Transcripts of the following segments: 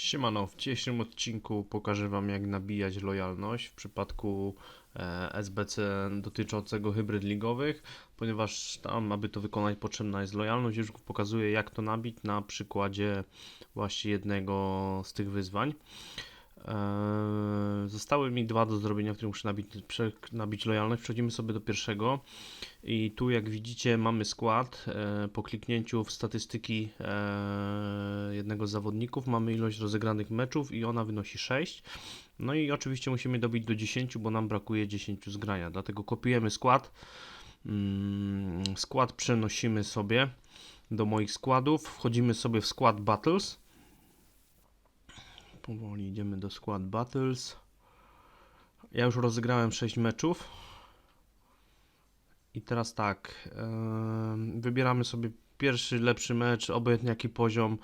Siemano, w dzisiejszym odcinku pokażę Wam jak nabijać lojalność w przypadku e, SBC dotyczącego hybryd ligowych, ponieważ tam, aby to wykonać potrzebna jest lojalność, już pokazuję jak to nabić na przykładzie właśnie jednego z tych wyzwań. Zostały mi dwa do zrobienia, w których muszę nabić, nabić lojalność. Przechodzimy sobie do pierwszego. I tu, jak widzicie, mamy skład. E, Po kliknięciu w statystyki e, jednego z zawodników mamy ilość rozegranych meczów i ona wynosi 6. No i oczywiście musimy dobić do 10, bo nam brakuje 10 z grania. Dlatego kopiujemy skład. Mm, Skład przenosimy sobie do moich składów. Wchodzimy sobie w skład Battles. Powoli idziemy do skład Battles. Ja już rozegrałem 6 meczów. I teraz tak, wybieramy sobie pierwszy lepszy mecz, obojętnie jaki poziom.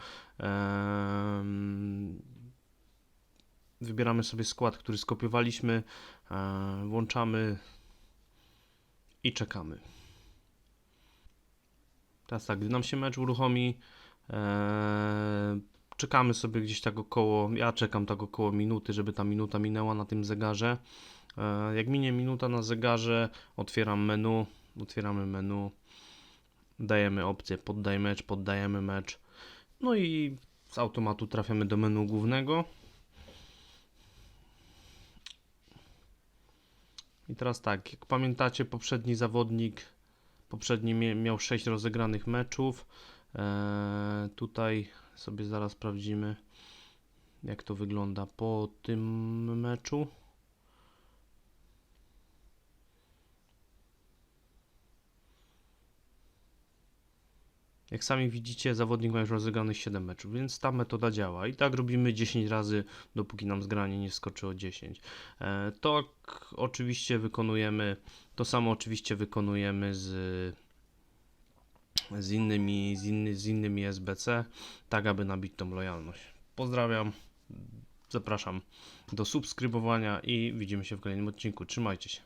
wybieramy sobie skład, który skopiowaliśmy, włączamy i czekamy. Teraz tak, gdy nam się mecz uruchomi, czekamy sobie gdzieś tak około, ja czekam tak około minuty, żeby ta minuta minęła na tym zegarze. E, Jak minie minuta na zegarze, otwieram menu, otwieramy menu, dajemy opcję poddaj mecz, poddajemy mecz, no i z automatu trafiamy do menu głównego. I teraz tak, jak pamiętacie, poprzedni zawodnik, poprzedni miał 6 rozegranych meczów. E, tutaj sobie zaraz sprawdzimy, jak to wygląda po tym meczu. Jak sami widzicie, zawodnik ma już rozegranych 7 meczów, więc ta metoda działa. I tak robimy 10 razy, dopóki nam zgranie nie skoczy o 10. E, To oczywiście wykonujemy, to samo oczywiście wykonujemy z, z, innymi, z, inny, z innymi SBC, tak aby nabić tą lojalność. Pozdrawiam, zapraszam do subskrybowania i widzimy się w kolejnym odcinku. Trzymajcie się.